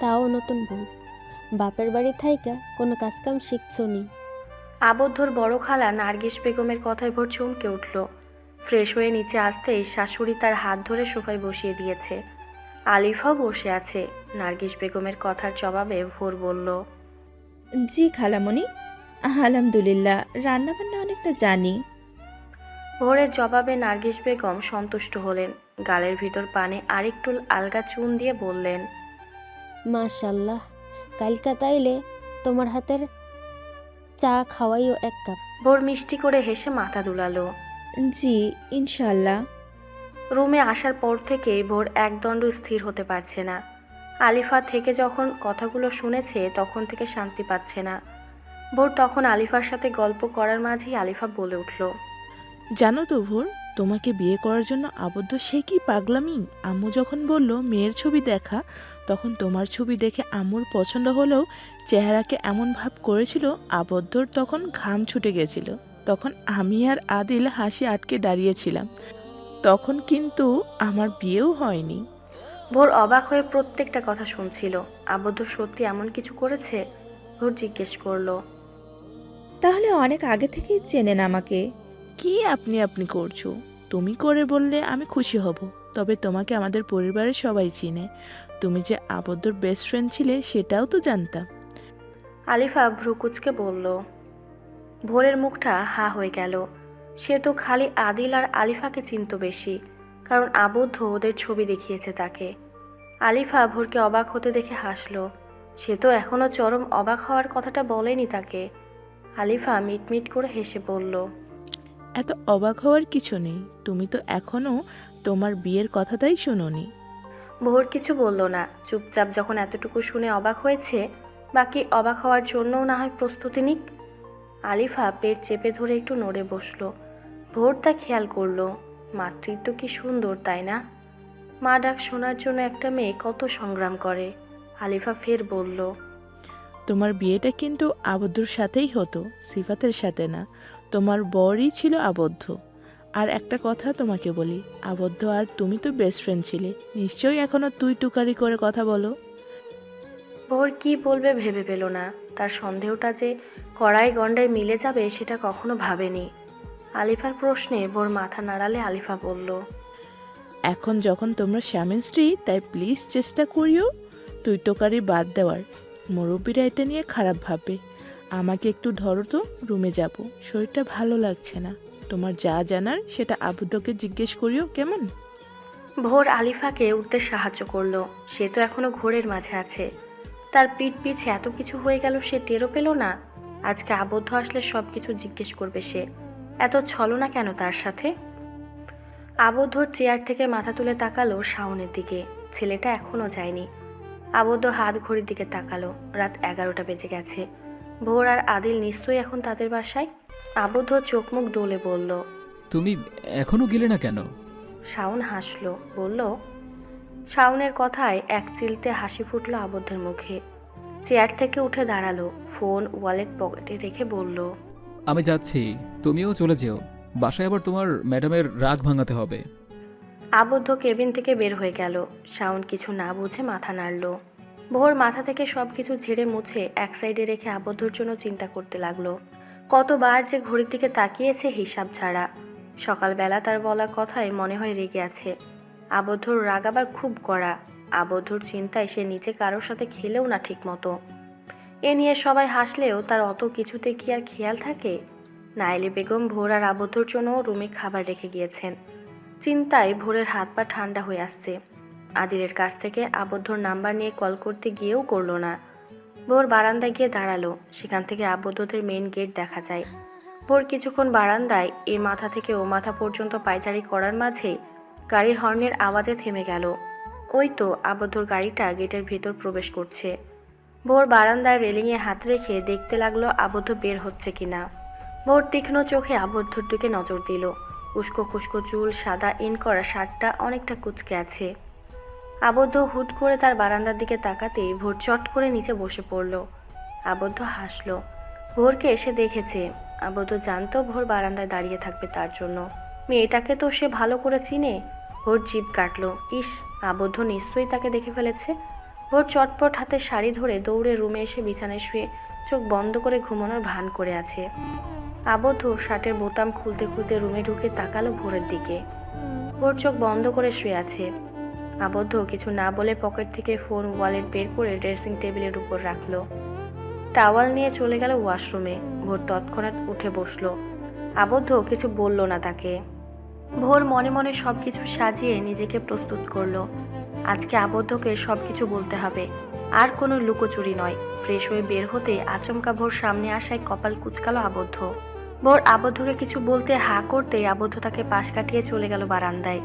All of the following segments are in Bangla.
তাও নতুন বউ। বাপের বাড়ি থাইকা কোনো কাজকাম শিখছো নি। আবদ্ধর বড় খালা নার্গিস বেগমের কথায় ভোর চমকে উঠল। ফ্রেশ হয়ে নিচে আসতেই শাশুড়ি তার হাত ধরে সোফায় বসিয়ে দিয়েছে। আলিফাও বসে আছে। নার্গিস বেগমের কথার জবাবে ভোর বলল জি খালামণি আলহামদুলিল্লাহ রান্নাবান্না অনেকটা জানি। ভোরের জবাবে নার্গিস বেগম সন্তুষ্ট হলেন। গালের ভিতর পানে আরেকটু আলগা চুন দিয়ে বললেন মাশাল্লাহ কালকা তাইলে তোমার হাতের চা খাওয়াইও এক কাপ। ভোর মিষ্টি করে হেসে মাথা দুলালো। জি ইনশাল্লাহ। রুমে আসার পর থেকেই ভোর একদণ্ড স্থির হতে পারছে না। আলিফা থেকে যখন কথাগুলো শুনেছে তখন থেকে শান্তি পাচ্ছে না। ভোর তখন আলিফার সাথে গল্প করার মাঝেই আলিফা বলে উঠল জানো তো ভোর তোমাকে বিয়ে করার জন্য আবদ্ধ সে কি পাগলামি? আম্মু যখন বলল মেয়ের ছবি দেখা তখন তোমার ছবি দেখে আম্মুর পছন্দ হলেও চেহারাকে এমন ভাব করেছিল আবদ্ধর তখন ঘাম ছুটে গেছিল। তখন আমি আর আদিল হাসি আটকে দাঁড়িয়েছিলাম। তখন কিন্তু আমার বিয়েও হয়নি। ভোর অবাক হয়ে প্রত্যেকটা কথা শুনছিল। আবদ্ধ সত্যি এমন কিছু করেছে? ভোর জিজ্ঞেস করল তাহলে অনেক আগে থেকেই চেনেন আমাকে। কি আপনি আপনি করছ? তুমি করে বললে আমি খুশি হব তবে তোমাকে আমাদের পরিবারের সবাই চিনে। তুমি যে আবদ্ধর বেস্ট ফ্রেন্ড ছিলে সেটাও তো জানতাম। আলিফা ভ্রুকুচকে বলল ভোরের মুখটা হা হয়ে গেল। সে তো খালি আদিল আর আলিফাকে চিনত বেশি কারণ আবদ্ধ ওদের ছবি দেখিয়েছে তাকে। আলিফা ভোরকে অবাক হতে দেখে হাসলো সে তো এখনও চরম অবাক হওয়ার কথাটা বলেনি তাকে। আলিফা মিটমিট করে হেসে বলল এত অবাক হওয়ার কিছু নেই। তুমি তো এখনও তোমার বিয়ের কথাটাই শোনোনি। ভোর কিছু বলল না। চুপচাপ যখন এতটুকু শুনে অবাক হয়েছে, বাকি অবাক হওয়ার জন্যও না হয় প্রস্তুতি নিক। আলিফা পেট চেপে ধরে একটু নড়ে বসল। ভোর তা খেয়াল করল, মাতৃত্ব কি সুন্দর, তাই না? মা ডাক শোনার জন্য একটা মেয়ে কত সংগ্রাম করে। আলিফা ফের বলল, তোমার বিয়েটা কিন্তু আবদ্ধর সাথেই হতো, সিফাতের সাথে না। তোমার বরই ছিল আবদ্ধ। আর একটা কথা তোমাকে বলি আবদ্ধ আর তুমি তো বেস্ট ফ্রেন্ড ছিলে। নিশ্চয়ই এখনও তুই টুকারি করে কথা বলো। ভোর কি বলবে ভেবে পেল না। তার সন্দেহটা যে কড়াই গন্ডায় মিলে যাবে সেটা কখনো ভাবেনি। আলিফার প্রশ্নে ভোর মাথা নাড়ালে আলিফা বলল এখন যখন তোমরা স্বামী স্ত্রী তাই প্লিজ চেষ্টা করিও তুই টোকারি বাদ দেওয়ার। মুরব্বীরা এটা নিয়ে খারাপ ভাববে। আমাকে একটু ধরো তো রুমে যাব। শরীরটা ভালো লাগছে না। তোমার যা জানার, সেটা আবুদ্ধকে জিজ্ঞেস করিও, কেমন? ভোর আলিফাকে উঠতে সাহায্য করল। সে তো এখনও ঘোরের মাঝে আছে। তার পিঠ পিছে এত কিছু হয়ে গেল, সে টেরও পেল না। আজকে আবদ্ধ আসলে সব কিছু জিজ্ঞেস করবে সে। এত ছলনা কেন তার সাথে? আবদ্ধর চেয়ার থেকে মাথা তুলে তাকালো শাওনের দিকে। ছেলেটা এখনও যায়নি। আবদ্ধ হাত ঘড়ির দিকে তাকালো। রাত এগারোটা বেজে গেছে। ভোর আর আদিল নিশ্চয়ই এখন তাদের বাসায়? আবদ্ধ চোখ মুখ ডলে বলল তুমি এখনও গেলে না কেন? শাওন হাসলো বলল শাওনের কথায় এক চিলতে হাসি ফুটলো আবদ্ধের মুখে। চেয়ার থেকে উঠে দাঁড়াল ফোন ওয়ালেট পকেটে রেখে বলল আমি যাচ্ছি তুমিও চলে যেও বাসায় আবার তোমার ম্যাডামের রাগ ভাঙাতে হবে। আবদ্ধ কেবিন থেকে বের হয়ে গেল শাওন কিছু না বুঝে মাথা নাড়ল। ভোর মাথা থেকে সব কিছু ঝেড়ে মুছে এক সাইডে রেখে আবদ্ধর জন্য চিন্তা করতে লাগল। কতবার যে ঘড়ির দিকে তাকিয়েছে হিসাব ছাড়া। সকালবেলা তার বলা কথায় মনে হয় রেগে আছে। আবদ্ধর রাগ আবার খুব কড়া। আবদ্ধর চিন্তায় সে নিচে কারোর সাথে খেলেও না ঠিক মতো এ নিয়ে সবাই হাসলেও তার অত কিছুতে কি আর খেয়াল থাকে? নাইলি বেগম ভোর আর আবদ্ধর জন্য রুমে খাবার রেখে গিয়েছেন। চিন্তায় ভোরের হাত পা ঠান্ডা হয়ে আসছে। আদিলের কাছ থেকে আবদ্ধর নাম্বার নিয়ে কল করতে গিয়েও করল না। ভোর বারান্দায় গিয়ে দাঁড়াল। সেখান থেকে আবদ্ধদের মেন গেট দেখা যায়। ভোর কিছুক্ষণ বারান্দায় এ মাথা থেকে ও মাথা পর্যন্ত পায়চারি করার মাঝে গাড়ির হর্নের আওয়াজে থেমে গেল। ওই তো আবদ্ধর গাড়িটা গেটের ভেতর প্রবেশ করছে। ভোর বারান্দায় রেলিংয়ে হাত রেখে দেখতে লাগল আবদ্ধ বের হচ্ছে কিনা। ভোর তীক্ষ্ণ চোখে আবদ্ধর দিকে নজর দিল। উস্কো খুস্কো চুল, সাদা ইন করা শার্টটা অনেকটা কুচকে আছে। আবদ্ধ হুট করে তার বারান্দার দিকে তাকাতেই ভোর চট করে নিচে বসে পড়ল। আবদ্ধ হাসলো। ভোরকে এসে দেখেছে। আবদ্ধ জানতো ভোর বারান্দায় দাঁড়িয়ে থাকবে তার জন্য। মেয়েটাকে তো সে ভালো করে চিনে। ভোর জিভ কাটলো। ইস, আবদ্ধ নিশ্চয়ই তাকে দেখে ফেলেছে। ভোর চটপট হাতে শাড়ি ধরে দৌড়ে রুমে এসে বিছানায় শুয়ে চোখ বন্ধ করে ঘুমানোর ভান করে আছে। আবদ্ধ শার্টের বোতাম খুলতে খুলতে রুমে ঢুকে তাকালো ভোরের দিকে। ভোর চোখ বন্ধ করে শুয়ে আছে। আবদ্ধ, কিছু না বলে পকেট থেকে ফোন, ওয়ালেট বের করে ড্রেসিং টেবিলের উপর রাখল। টাওয়াল নিয়ে চলে গেল ওয়াশরুমে। ভোর তৎক্ষণাৎ উঠে বসল। আবদ্ধ, কিছু বলল না তাকে। ভোর মনে মনে সব কিছু সাজিয়ে নিজেকে প্রস্তুত করল। আজকে আবদ্ধকে সব কিছু বলতে হবে। আর কোনো লুকোচুরি নয়। ফ্রেশ হয়ে বের হতে আচমকা ভোর সামনে আসায় কপাল কুচকালো আবদ্ধ। ভোর আবদ্ধকে কিছু বলতে হা করতে আবদ্ধ তাকে পাশ কাটিয়ে চলে গেল বারান্দায়।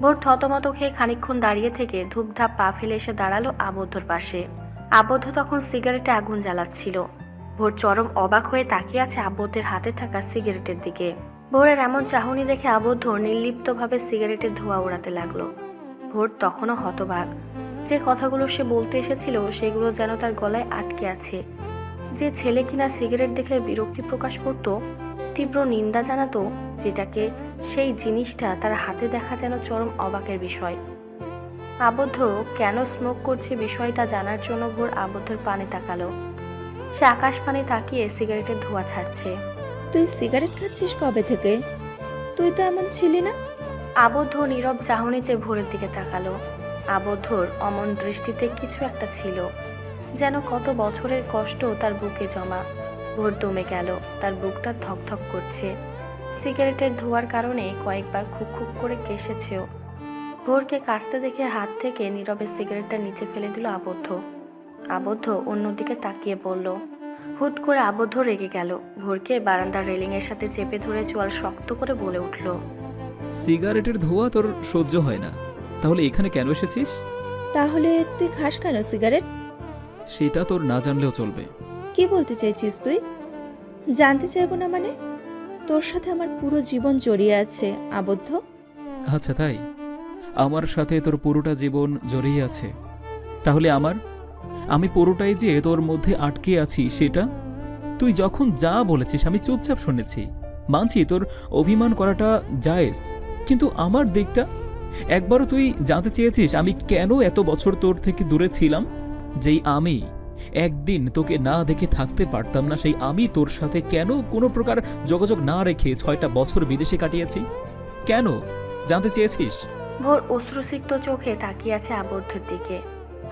ভোর থতমত খেয়ে খানিকক্ষণ দাঁড়িয়ে থেকে ধূপধাপ পা ফেলে এসে দাঁড়াল আবদ্ধর পাশে। আবদ্ধ তখন সিগারেটে আগুন জ্বালাচ্ছিল। ভোর চরম অবাক হয়ে তাকিয়ে আছে আবদ্ধের হাতে থাকা সিগারেটের দিকে। ভোরের এমন চাহনি দেখে আবদ্ধ নির্লিপ্তভাবে সিগারেটের ধোঁয়া উড়াতে লাগল। ভোর তখনও হতবাক। যে কথাগুলো সে বলতে এসেছিল, সেগুলো যেন তার গলায় আটকে আছে। যে ছেলে কিনা সিগারেট দেখলে বিরক্তি প্রকাশ করত, তীব্র নিন্দা জানাতো যেটাকে সেই জিনিসটা তার হাতে দেখা যেন চরম অবাকের বিষয়। আবদ্ধ কেন স্মোক করছে বিষয়টা জানার জন্য ভোর আবদ্ধর পানে তাকালো। সে আকাশ পানে তাকিয়ে সিগারেটের ধোঁয়া ছাড়ছে। তুই সিগারেট খাচ্ছিস কবে থেকে? তুই তো এমন ছিলি না? আবদ্ধ নীরব চাহনিতে ভোরের দিকে তাকালো। আবদ্ধর অমন দৃষ্টিতে কিছু একটা ছিল। যেন কত বছরের কষ্ট তার বুকে জমা। ভোর দমে গেল তার বুকটা ধকধক করছে। সিগারেটের ধোয়ার কারণে কয়েকবার খুক খুক করে কেসেছেও ভোরকে কাস্তে দেখে হাত থেকে নীরবে সিগারেটটা নিচে ফেলে দিল আবদ্ধ। আবদ্ধ অন্যদিকে তাকিয়ে বলল হুট করে আবদ্ধ রেগে গেল। ভোরকে বারান্দার রেলিংয়ের সাথে চেপে ধরে চোয়াল শক্ত করে বলে উঠল সিগারেটের ধোঁয়া তোর সহ্য হয় না। তাহলে এখানে কেন এসেছিস? তাহলে তুই খাস কেন সিগারেট? সেটা তোর না জানলেও চলবে। কি বলতে চাইছিস তুই? জানতে চাইব না মানে? তোর সাথে আমার পুরো জীবন জড়িয়ে আছে, আবদ্ধ? আচ্ছা তাই? আমার সাথে তোর পুরোটা জীবন জড়িয়ে আছে। তাহলে আমার? আমি পুরোটাই যে তোর মধ্যে আটকে আছি, সেটা? তুই যখন যা বলেছিস, আমি চুপচাপ শুনেছি। মানছি তোর অভিমান করাটা জায়েজ, কিন্তু আমার দিকটা? একবারও তুই জানতে চেয়েছিস আমি কেন এত বছর তোর থেকে দূরে ছিলাম? যেই আমি একদিন তোকে না দেখে থাকতে পারতাম না সেই আমি তোর সাথে কেন কোনো প্রকার যোগাযোগ না রেখে ছয়টা বছর বিদেশে কাটিয়েছি? কেন? জানতে চেয়েছিস? ভোর অশ্রুসিক্ত চোখে তাকিয়ে আছে আবদ্ধের দিকে।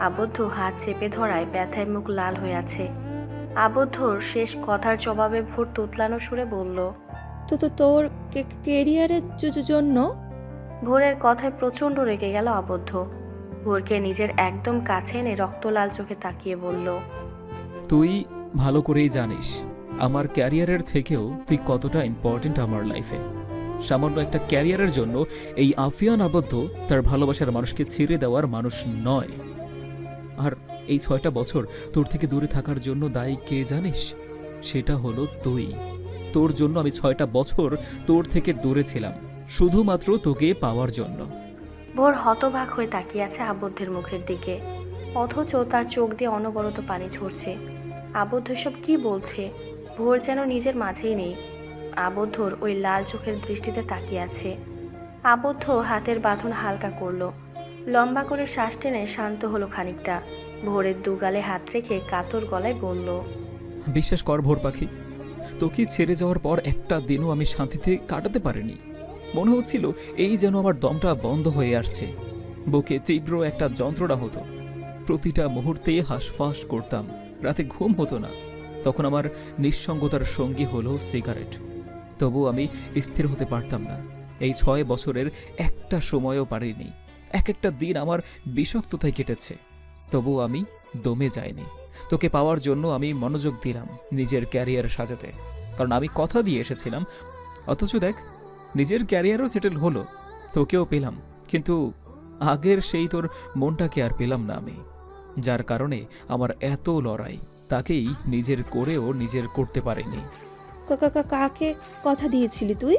আবদ্ধ হাত চেপে ধরায় ব্যথায় মুখ লাল হয়ে আছে। আবদ্ধর শেষ কথার জবাবে ভোর তোতলানো সুরে বলল তো তো তোর কেরিয়ারের জন্য? ভোরের কথায় প্রচণ্ড রেগে গেল আবদ্ধ। ভোরকে নিজের একদম কাছে এনে রক্তলাল চোখে তাকিয়ে বলল, তুই ভালো করেই জানিস, আমার ক্যারিয়ারের থেকেও তুই কতটা ইম্পর্ট্যান্ট আমার লাইফে সামান্য একটা ক্যারিয়ারের জন্য এই আফিয়ান আবদ্ধ তার ভালোবাসার মানুষকে ছেড়ে দেওয়ার মানুষ নয়। আর এই ছয়টা বছর তোর থেকে দূরে থাকার জন্য দায়ী কে জানিস? সেটা হলো তুই। তোর জন্য আমি ছয়টা বছর তোর থেকে দূরে ছিলাম, শুধুমাত্র তোকে পাওয়ার জন্য। ভোর হতবাক হয়ে তাকিয়ে আছে আবদ্ধের মুখের দিকে। অথচ তার চোখ দিয়ে অনবরত পানি ঝরছে। আবদ্ধ এসব কি বলছে? ভোর যেন নিজের মাঝেই নেই। আবদ্ধর ওই লাল চোখের দৃষ্টিতে তাকিয়ে আছে। আবদ্ধ হাতের বাঁধন হালকা করল। লম্বা করে শ্বাস টেনে শান্ত হলো খানিকটা। ভোরের দুগালে হাত রেখে কাতর গলায় বলল, বিশ্বাস কর ভোর পাখি, তোকে ছেড়ে যাওয়ার পর একটা দিনও আমি শান্তিতে কাটাতে পারিনি। মনে হচ্ছিল এই যেন আমার দমটা বন্ধ হয়ে আসছে। বুকে তীব্র একটা যন্ত্রণা হতো। প্রতিটা মুহূর্তে হাঁসফাঁস করতাম। রাতে ঘুম হতো না। তখন আমার নিঃসঙ্গতার সঙ্গী হলো সিগারেট। তবু আমি স্থির হতে পারতাম না। এই ছয় বছরের একটা সময়ও পারিনি। এক একটা দিন আমার বিষাক্ততায় কেটেছে। তবু আমি দমে যাইনি। তোকে পাওয়ার জন্য আমি মনোযোগ দিলাম নিজের ক্যারিয়ার সাজাতে। কারণ আমি কথা দিয়ে এসেছিলাম। অথচ দেখ নিজের ক্যারিয়ারও সেটেল হলো তোকেও পেলাম। কিন্তু আগের সেই তোর মনটাকে আর পেলাম না আমি যার কারণে আমার এত লড়াই তাকেই নিজের করেও নিজের করতে পারিনি। কাকে কথা দিয়েছিলি তুই?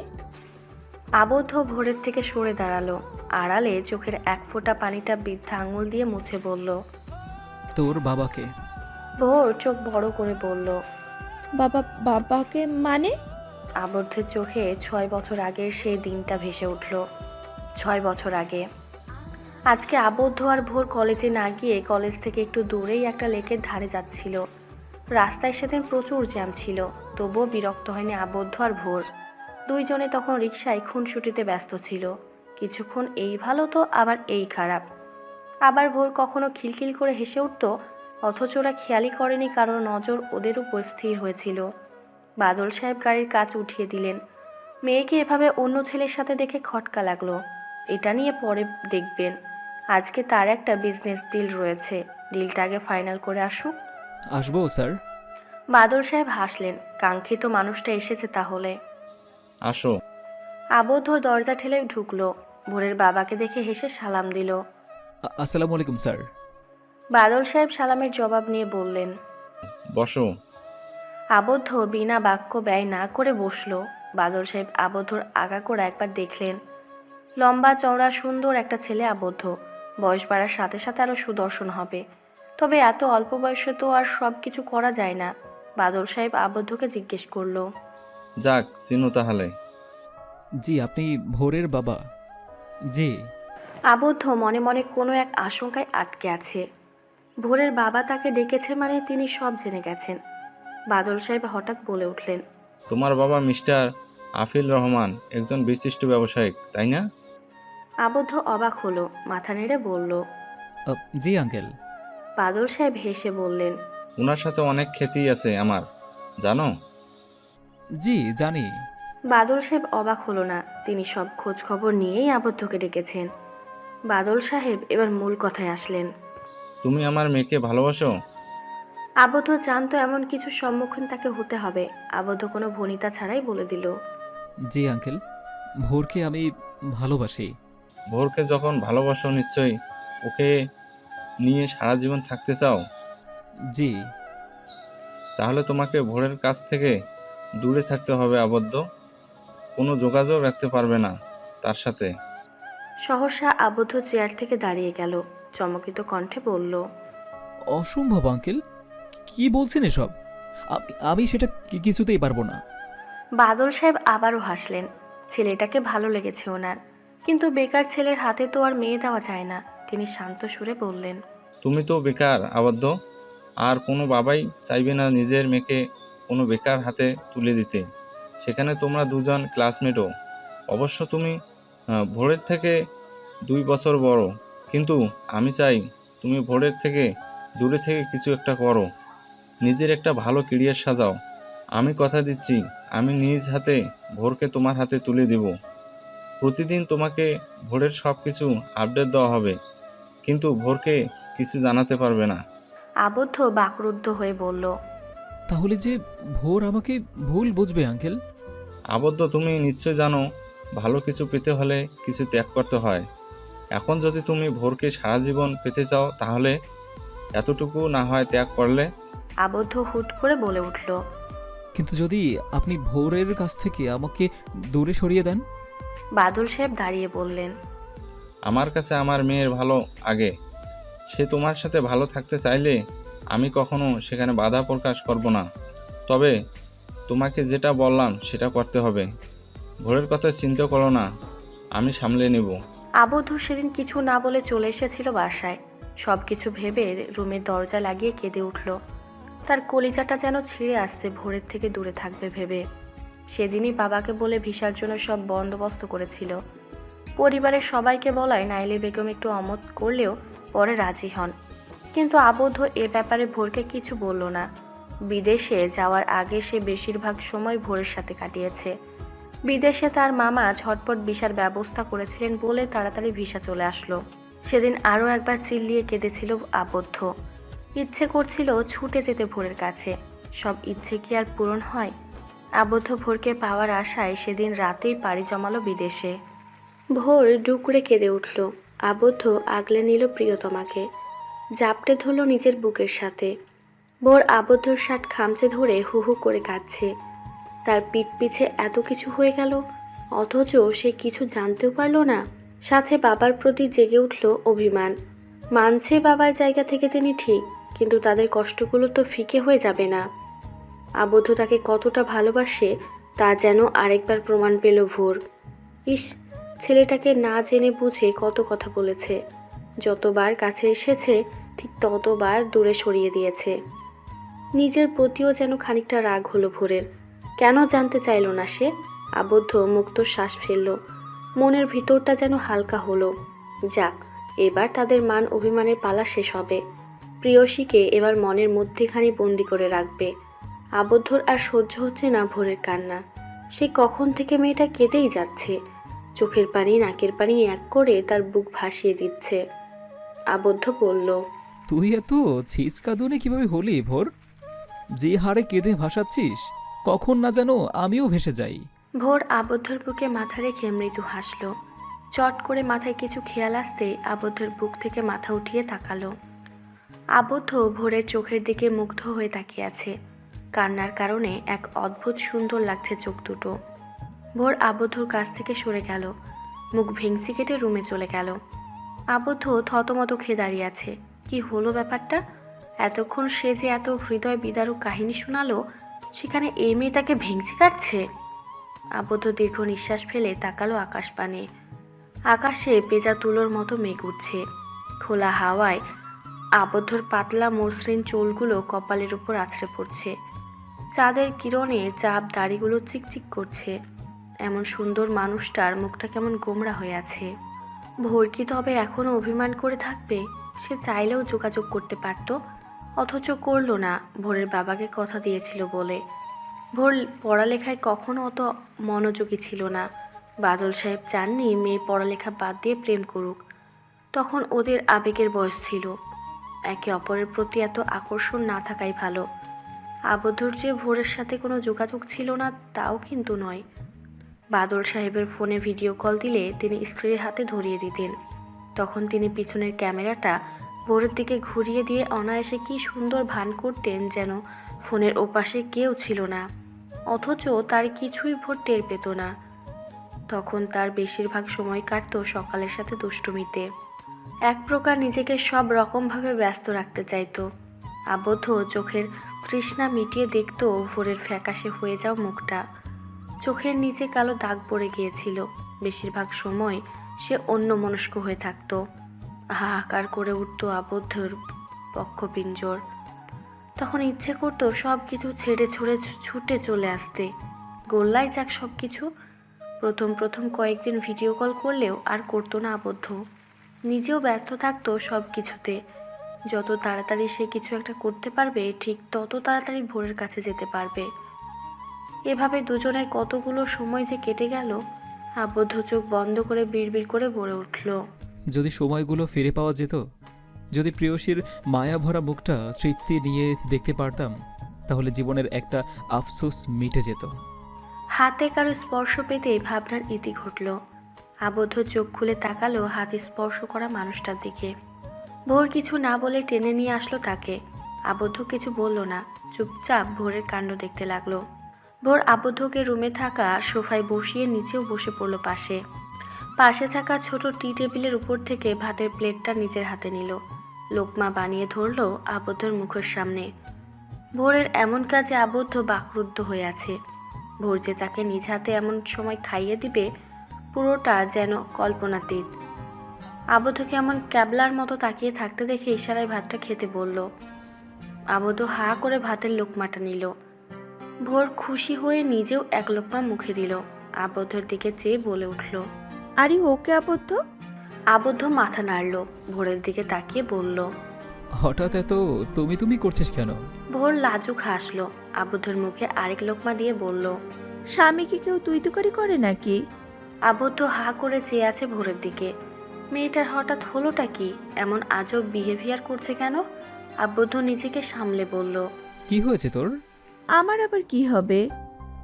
আবদ্ধ ভোরের থেকে সরে দাঁড়াল আড়ালে চোখের এক ফোঁটা পানিটা বৃদ্ধা আঙুল দিয়ে মুছে বলল তোর বাবাকে। ভোর চোখ বড় করে বলল বাবা বাবাকে মানে? আবদ্ধের চোখে ছয় বছর আগের সেই দিনটা ভেসে উঠল। ছয় বছর আগে। আজকে আবদ্ধ আর ভোর কলেজে না গিয়ে কলেজ থেকে একটু দূরেই একটা লেকের ধারে যাচ্ছিল। রাস্তায় সেদিন প্রচুর জ্যাম ছিল, তবুও বিরক্ত হয়নি আবদ্ধ আর ভোর। দুইজনে তখন রিকশায় খুনসুটিতে ব্যস্ত ছিল। কিছুক্ষণ এই ভালো তো, আবার এই খারাপ। আবার ভোর কখনো খিলখিল করে হেসে উঠত, অথচ ওরা খেয়ালই করেনি কারণ নজর ওদের উপর স্থির হয়েছিল। বাদল সাহেব গাড়ির কাজ উঠিয়ে দিলেন। মেয়েকে এভাবে অন্য ছেলের সাথে দেখে খটকা লাগল। এটা নিয়ে পরে দেখবেন। আজকে তার একটা বিজনেস ডিল রয়েছে। ডিলটা আগে ফাইনাল করে আসুক। আসব স্যার। বাদল সাহেব হাসলেন। কাঙ্ক্ষিত মানুষটা এসেছে তাহলে। আসো। আবদ্ধ দরজা ঠেলে ঢুকলো। ভোরের বাবাকে দেখে হেসে সালাম দিল। আসসালামু আলাইকুম স্যার। বাদল সাহেব সালামের জবাব নিয়ে বললেন বসো। আবদ্ধ বিনা বাক্য ব্যয় না করে বসল। বাদল সাহেব আবদ্ধর আগা করে একবার দেখলেন লম্বা চওড়া সুন্দর একটা ছেলে আবদ্ধ। বয়স বাড়ার সাথে সাথে আরও সুদর্শন হবে। তবে এত অল্প বয়সে তো আর সব কিছু করা যায় না। বাদল সাহেব আবদ্ধকে জিজ্ঞেস করল যাক চিনো তাহলে। জি আপনি ভোরের বাবা। জি। আবদ্ধ মনে মনে কোনো এক আশঙ্কায় আটকে আছে। ভোরের বাবা তাকে ডেকেছে মানে তিনি সব জেনে গেছেন। বাদল সাহেব হঠাৎ বলে উঠলেন তোমার বাবা মিস্টার আফিল রহমান একজন বিশিষ্ট ব্যবসায়িক তাই না? আবদ্ধ অবাক হলো মাথা নেড়ে বলল জি আঙ্কেল। বাদল সাহেব হেসে বললেন ওনার সাথে অনেক খ্যাতি আছে আমার জানো? জি জানি। বাদল সাহেব অবাক হলো না তিনি সব খোঁজ খবর নিয়েই আবদ্ধকে ডেকেছেন। বাদল সাহেব এবার মূল কথায় আসলেন তুমি আমার মেয়েকে ভালোবাসো? আবদ্ধ জানতো এমন কিছু সম্মুখীন তাকে হতে হবে। আবদ্ধ কোনো ভনিতা ছাড়াই বলে দিল। জি আঙ্কেল। ভোরকে আমি ভালোবাসি। ভোরকে যখন ভালোবাসো নিশ্চয়ই। ওকে নিয়ে সারা জীবন থাকতে চাও? জি। তাহলে তোমাকে ভোরের কাছ থেকে দূরে থাকতে হবে আবদ্ধ। কোনো যোগাযোগ রাখতে পারবে না তার সাথে। সহসা আবদ্ধ চেয়ার থেকে দাঁড়িয়ে গেল। চমকিত কণ্ঠে বলল অসম্ভব আঙ্কেল। কি বলছেন এসব? আমি সেটা কি- কিছুতেই পারব না। বাদল সাহেব আবারও হাসলেন। ছেলেটাকে ভালো লেগেছে ওনার। কিন্তু বেকার ছেলের হাতে তো আর মেয়ে দেওয়া যায় না। তিনি শান্ত সুরে বললেন তুমি তো বেকার আবদ্ধ। আর কোনো বাবাই চাইবে না নিজের মেয়েকে কোনো বেকার হাতে তুলে দিতে। সেখানে তোমরা দুজন ক্লাসমেটও অবশ্য তুমি আহ, ভোরের থেকে দুই বছর বড়। কিন্তু আমি চাই তুমি ভোরের থেকে দূরে থেকে কিছু একটা করো। নিজের একটা ভালো কেরিয়ার সাজাও। আমি কথা দিচ্ছি আমি নিজ হাতে ভোরকে তোমার হাতে তুলে দেব। প্রতিদিন তোমাকে ভোরের সব কিছু আপডেট দেওয়া হবে কিন্তু ভোরকে কিছু জানাতে পারবে না। আবদ্ধ বাকরুদ্ধ হয়ে বলল তাহলে যে ভোর আমাকে ভুল বুঝবে আঙ্কেল? আবদ্ধ তুমি নিশ্চয় জানো ভালো কিছু পেতে হলে কিছু ত্যাগ করতে হয়। এখন যদি তুমি ভোরকে সারা জীবন পেতে চাও তাহলে এতটুকু না হয় ত্যাগ করলে আবদ্ধ হুট করে বলে উঠল কিন্তু যদি আপনি ভোরের কাছ থেকে আমাকে দূরে সরিয়ে দেন? বাদল সাহেব দাঁড়িয়ে বললেন আমার কাছে আমার মেয়ের ভালো আগে। সে তোমার সাথে ভালো থাকতে চাইলে আমি কখনো সেখানে বাধা প্রকাশ করব না। তবে তোমাকে যেটা বললাম সেটা করতে হবে। ভোরের কথা চিন্তা করো না আমি সামলে নেব। আবদ্ধ সেদিন কিছু না বলে চলে এসেছিল বাসায়। সব কিছু ভেবে রুমের দরজা লাগিয়ে কেঁদে উঠল। তার কলিজাটা যেন ছিঁড়ে আসছে, ভোরের থেকে দূরে থাকবে ভেবে। সেদিনই বাবাকে বলে ভিসার জন্য সব বন্দোবস্ত করেছিল। পরিবারের সবাইকে বলায় নাইলে বেগম একটু অমত করলেও পরে রাজি হন। কিন্তু আবদ্ধ এ ব্যাপারে ভোরকে কিছু বলল না। বিদেশে যাওয়ার আগে সে বেশিরভাগ সময় ভোরের সাথে কাটিয়েছে। বিদেশে তার মামা ঝটপট ভিসার ব্যবস্থা করেছিলেন বলে তাড়াতাড়ি ভিসা চলে আসলো। সেদিন আরও একবার চিল্লিয়ে কেঁদেছিল আবদ্ধ। ইচ্ছে করছিল ছুটে যেতে ভোরের কাছে। সব ইচ্ছে কি আর পূরণ হয়? আবদ্ধ ভোরকে পাওয়ার আশায় সেদিন রাতেই পাড়ি জমালো বিদেশে। ভোর ডুকরে কেঁদে উঠল। আবদ্ধ আগলে নিল প্রিয়তমাকে। জাপটে ধরল নিজের বুকের সাথে। ভোর আবদ্ধর শার্ট খামচে ধরে হু হু করে কাঁদছে। তার পিঠ পিছে এত কিছু হয়ে গেল? অথচ সে কিছু জানতেও পারল না। সাথে বাবার প্রতি জেগে উঠল অভিমান। মানছে বাবার জায়গা থেকে তিনি ঠিক। কিন্তু তাদের কষ্টগুলো তো ফিকে হয়ে যাবে না। আবদ্ধ তাকে কতটা ভালোবাসে, তা যেন আরেকবার প্রমাণ পেল ভোর। ইস, ছেলেটাকে না জেনে বুঝে কত কথা বলেছে। যতবার কাছে এসেছে, ঠিক ততবার দূরে সরিয়ে দিয়েছে। নিজের প্রতিও যেন খানিকটা রাগ হলো ভোরের। কেন জানতে চাইল না সে? আবদ্ধ মুক্ত শ্বাস ফেলল। মনের ভিতরটা যেন হালকা হলো। যাক, এবার তাদের মান অভিমানের পালা শেষ হবে। প্রিয়সীকে এবার মনের মধ্যেখানি বন্দি করে রাখবে। আবদ্ধর আর সহ্য হচ্ছে না ভোরের কান্না। সে কখন থেকে মেয়েটা কেঁদেই যাচ্ছে? চোখের পানি নাকের পানি এক করে তার বুক ভাসিয়ে দিচ্ছে। আবদ্ধ বলল তুই এত ছিচকাদুনে কীভাবে হলি ভোর? যে হারে কেঁদে ভাসাচ্ছিস কখন না জানো আমিও ভেসে যাই। ভোর আবদ্ধর বুকে মাথা রেখে মৃদু হাসল। চট করে মাথায় কিছু খেয়াল আসতে আবদ্ধর বুক থেকে মাথা উঠিয়ে তাকালো। আবদ্ধ ভোরের চোখের দিকে মুগ্ধ হয়ে তাকিয়ে আছে। কান্নার কারণে এক অদ্ভুত সুন্দর লাগছে চোখ দুটো। ভোর আবদ্ধর কাছ থেকে সরে গেল। মুখ ভেংসি কেটে রুমে চলে গেল। আবদ্ধ থতমত খেয়ে দাঁড়িয়ে আছে। কি হলো ব্যাপারটা? এতক্ষণ সে যে এত হৃদয় বিদারক কাহিনী শোনালো, সেখানে এই মেয়ে তাকে ভেংচি কাটছে? আবদ্ধ দীর্ঘ নিঃশ্বাস ফেলে তাকালো আকাশ পানে আকাশে পেঁজা তুলোর মতো মেঘ উঠছে। খোলা হাওয়ায় আবদ্ধর পাতলা মসৃণ চুলগুলো কপালের উপর আছড়ে পড়ছে। চাঁদের কিরণে চাপ দাড়িগুলো চিকচিক করছে। এমন সুন্দর মানুষটার মুখটা কেমন গোমরা হয়ে আছে। ভোর কি তবে এখনও অভিমান করে থাকবে? সে চাইলেও যোগাযোগ করতে পারত, অথচ করল না, ভোরের বাবাকে কথা দিয়েছিল বলে। ভোর পড়ালেখায় কখনো অত মনোযোগী ছিল না। বাদল সাহেব চাননি মেয়ে পড়ালেখা বাদ দিয়ে প্রেম করুক। তখন ওদের আবেগের বয়স ছিল। একে অপরের প্রতি এত আকর্ষণ না থাকাই ভালো। আবদ্ধর যে ভোরের সাথে কোনো যোগাযোগ ছিল না, তাও কিন্তু নয়। বাদল সাহেবের ফোনে ভিডিও কল দিলে তিনি স্ত্রীর হাতে ধরিয়ে দিতেন। তখন তিনি পিছনের ক্যামেরাটা ভোরের দিকে ঘুরিয়ে দিয়ে অনায়াসে কি সুন্দর ভান করতেন যেন ফোনের ওপাশে কেউ ছিল না। অথচ তার কিছুই ভোর টের পেত না। তখন তার বেশিরভাগ সময় কাটত সকালের সাথে দুষ্টুমিতে। এক প্রকার নিজেকে সব রকমভাবে ব্যস্ত রাখতে চাইতো। আবদ্ধ চোখের তৃষ্ণা মিটিয়ে দেখত ভোরের ফ্যাকাশে হয়ে যাও মুখটা। চোখের নিচে কালো দাগ পড়ে গিয়েছিল। বেশিরভাগ সময় সে অন্য মনস্ক হয়ে থাকতো। হাহাকার করে উঠত আবদ্ধর পক্ষপিঞ্জর। তখন ইচ্ছে করতো সব কিছু ছেড়ে ছুড়ে ছুটে চলে আসতে। গোল্লাই যাক সব কিছু প্রথম প্রথম কয়েকদিন ভিডিও কল করলেও আর করতো না আবদ্ধ। নিজেও ব্যস্ত থাকতো সব কিছুতে যত তাড়াতাড়ি সে কিছু একটা করতে পারবে ঠিক তত তাড়াতাড়ি ভোরের কাছে যেতে পারবে। এভাবে দুজনের কতগুলো সময় যে কেটে গেল আবদ্ধ চোখ বন্ধ করে বিড়বিড় করে বলে উঠল। যদি সময়গুলো ফিরে পাওয়া যেত যদি প্রিয়সীর মায়া ভরা মুখটা তৃপ্তি নিয়ে দেখতে পারতাম তাহলে জীবনের একটা আফসোস মিটে যেত। হাতে কারও স্পর্শ পেতেই ভাবনার ইতি ঘটল। আবদ্ধ চোখ খুলে তাকালো, হাতে স্পর্শ করা মানুষটার দিকে। ভোর কিছু না বলে টেনে নিয়ে আসলো তাকে। আবদ্ধ কিছু বলল না, চুপচাপ ভোরের কাণ্ড দেখতে লাগল। ভোর আবদ্ধকে রুমে থাকা সোফায় বসিয়ে নিচেও বসে পড়ল পাশে। পাশে থাকা ছোট টি টেবিলের উপর থেকে ভাতের প্লেটটা নিজের হাতে নিল। লোকমা বানিয়ে ধরলো আবদ্ধর মুখের সামনে। ভোরের এমন কাজে আবদ্ধ বাকরুদ্ধ হয়ে আছে। ভোর যে তাকে নিজ হাতে এমন সময় খাইয়ে দিবে পুরোটা যেন কল্পনাতীত। আবদ্ধকে কেমন ক্যাবলার মতো তাকিয়ে থাকতে দেখে ইশারায় ভাতটা খেতে বলল। আবদ্ধ হা করে ভাতের লোকমাটা নিল। ভোর খুশি হয়ে নিজেও এক লোকমা মুখে দিল। আবদ্ধর দিকে চেয়ে বলে উঠল আরে ওকে আবদ্ধ? আবদ্ধ মাথা নাড়ল ভোরের দিকে তাকিয়ে বলল হঠাৎ এত তুমি তুমি করছিস কেন? ভোর লাজুক হাসলো। আবদ্ধর মুখে আরেক লোকমা দিয়ে বলল স্বামীকে কেউ তুই তুকারি করে নাকি? আবদ্ধ হা করে চেয়ে আছে ভোরের দিকে। মেয়েটার হঠাৎ হলোটা কি? এমন আজব বিহেভিয়ার করছে কেন? আবদ্ধ নিজেকে সামলে বলল কি হয়েছে তোর? আমার আবার কি হবে?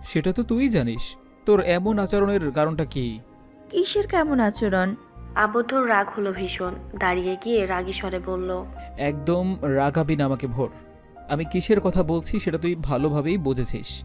সেটা তো তুই জানিস। তোর এমন আচরণের কারণটা কি? কিসের কেমন আচরণ? আবদ্ধ রাগ হলো ভীষণ। দাঁড়িয়ে গিয়ে রাগী স্বরে বলল একদম রাগাবি না আমাকে ভোর। আমি কিসের কথা বলছি সেটা তুই ভালোভাবেই বুঝেছিস।